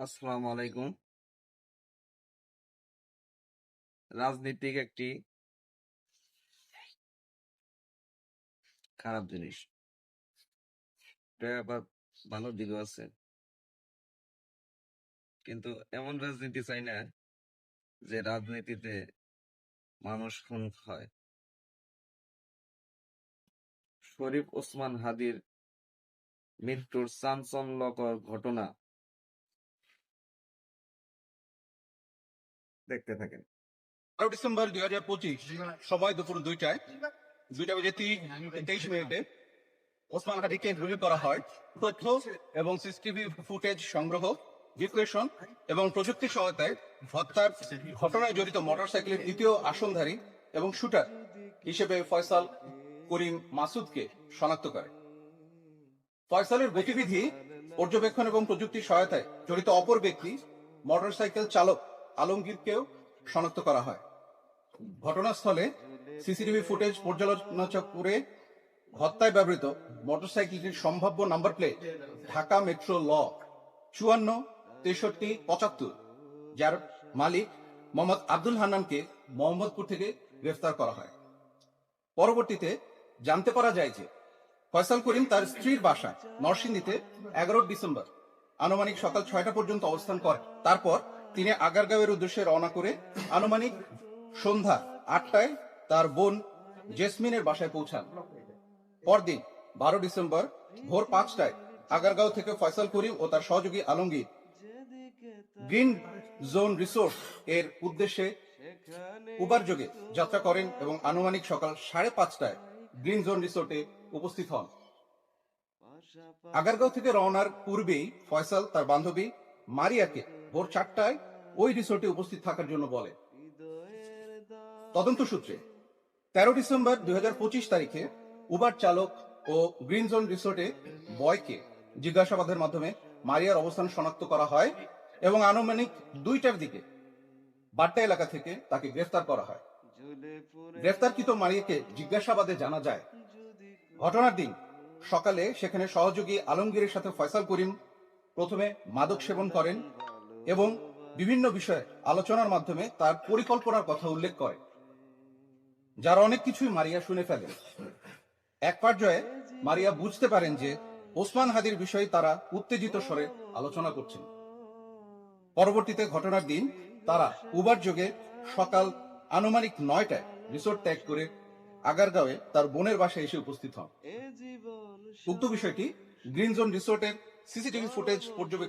আসসালামু আলাইকুম। রাজনীতিক একটি খারাপ জিনিস। আবার ভালো দিকও আছে। কিন্তু এমন রাজনীতি চাই না যে রাজনীতিতে মানুষ খুন হয়। শরীফ ওসমান হাদির মৃত্যুর চাঞ্চল্যকর ঘটনা দেখতে থাকেন। বারো ডিসেম্বর দুই হাজার পঁচিশ দুপুর দুইটায়, দুইটা তেইশ মিনিটে ওসমান করা হয়। তথ্য এবং সিসিটিভি ফুটেজ সংগ্রহ ডিক্রেশন এবং প্রযুক্তি সহায়তায় হত্যার ঘটনায় জড়িত মোটরসাইকেলের দ্বিতীয় আসনধারী এবং শুটার হিসেবে ফয়সাল করিম মাসুদকে শনাক্ত করে। ফয়সালের গতিবিধি, পর্যবেক্ষণ এবং প্রযুক্তির সহায়তায় জড়িত অপর ব্যক্তি মোটরসাইকেল চালক আলমগীরকেও শনাক্ত করা হয়। ঘটনাস্থলে সিসিটিভি ফুটেজ পর্যালোচনা করে হত্যায় ব্যবহৃত মোটরসাইকেলটির সম্ভাব্য নাম্বার প্লেট ঢাকা মেট্রো ল চুয়ান্ন, তেষট্টি, পঁচাত্তর, যার মালিক মোহাম্মদ আব্দুল হান্নানকে মোহাম্মদপুর থেকে গ্রেফতার করা হয়। পরবর্তীতে জানতে পারা যায় যে ফয়সাল করিম তার স্ত্রীর বাসা নরসিংদীতে এগারো ডিসেম্বর আনুমানিক সকাল ছয়টা পর্যন্ত অবস্থান করে তারপর তিনি আগারগাঁওয়ের উদ্দেশ্যে রওনা করে আনুমানিক সন্ধ্যা আটটায় তার বোন জেসমিনের বাসায় পৌঁছান। পরদিন, বারো ডিসেম্বর, ভোর পাঁচটায় আগারগাঁও থেকে ফয়সাল করিম ও তার সহযোগী আলমগীর গ্রিন জোন রিসোর্ট এর উদ্দেশ্যে উবার যোগে যাত্রা করেন এবং আনুমানিক সকাল সাড়ে পাঁচটায় গ্রিন জোন রিসোর্টে উপস্থিত হন। আগারগাঁও থেকে রওনার পূর্বেই ফয়সাল তার বান্ধবী মারিয়াকে ভোর চারটায় ওই রিসোর্টে উপস্থিত থাকার জন্য বলে। তদন্ত সূত্রে তেরো ডিসেম্বর দুই হাজার পঁচিশ তারিখে উবার চালক ও গ্রিন জোন রিসোর্টে বয়কে জিজ্ঞাসাবাদের মাধ্যমে মারিয়ার অবস্থান শনাক্ত করা হয় এবং আনুমানিক দুইটার দিকে বাড্ডা এলাকা থেকে তাকে গ্রেফতার করা হয়। গ্রেফতারকৃত মারিয়াকে জিজ্ঞাসাবাদে জানা যায়, ঘটনার দিন সকালে সেখানে সহযোগী আলমগীরের সাথে ফয়সাল করিম প্রথমে মাদক সেবন করেন এবং বিভিন্ন বিষয়ে আলোচনার মাধ্যমে তার পরিকল্পনার কথা উল্লেখ করে, যার অনেক কিছুই মারিয়া শুনে ফেলেন এক পর্যায়ে মারিয়া বুঝতে পারেন যে ওসমান হাদির বিষয়ে তারা উত্তেজিত স্বরে আলোচনা করছেন। পরবর্তীতে ঘটনার দিন তারা উবার যোগে সকাল আনুমানিক নয়টায় রিসোর্ট ত্যাগ করে আগারগাঁওয়ে তার বোনের বাসায় এসে উপস্থিত হন। উক্ত বিষয়টি গ্রিন জোন রিসোর্টের সিসিটিভি ফুটেজ পর্যবেক্ষণ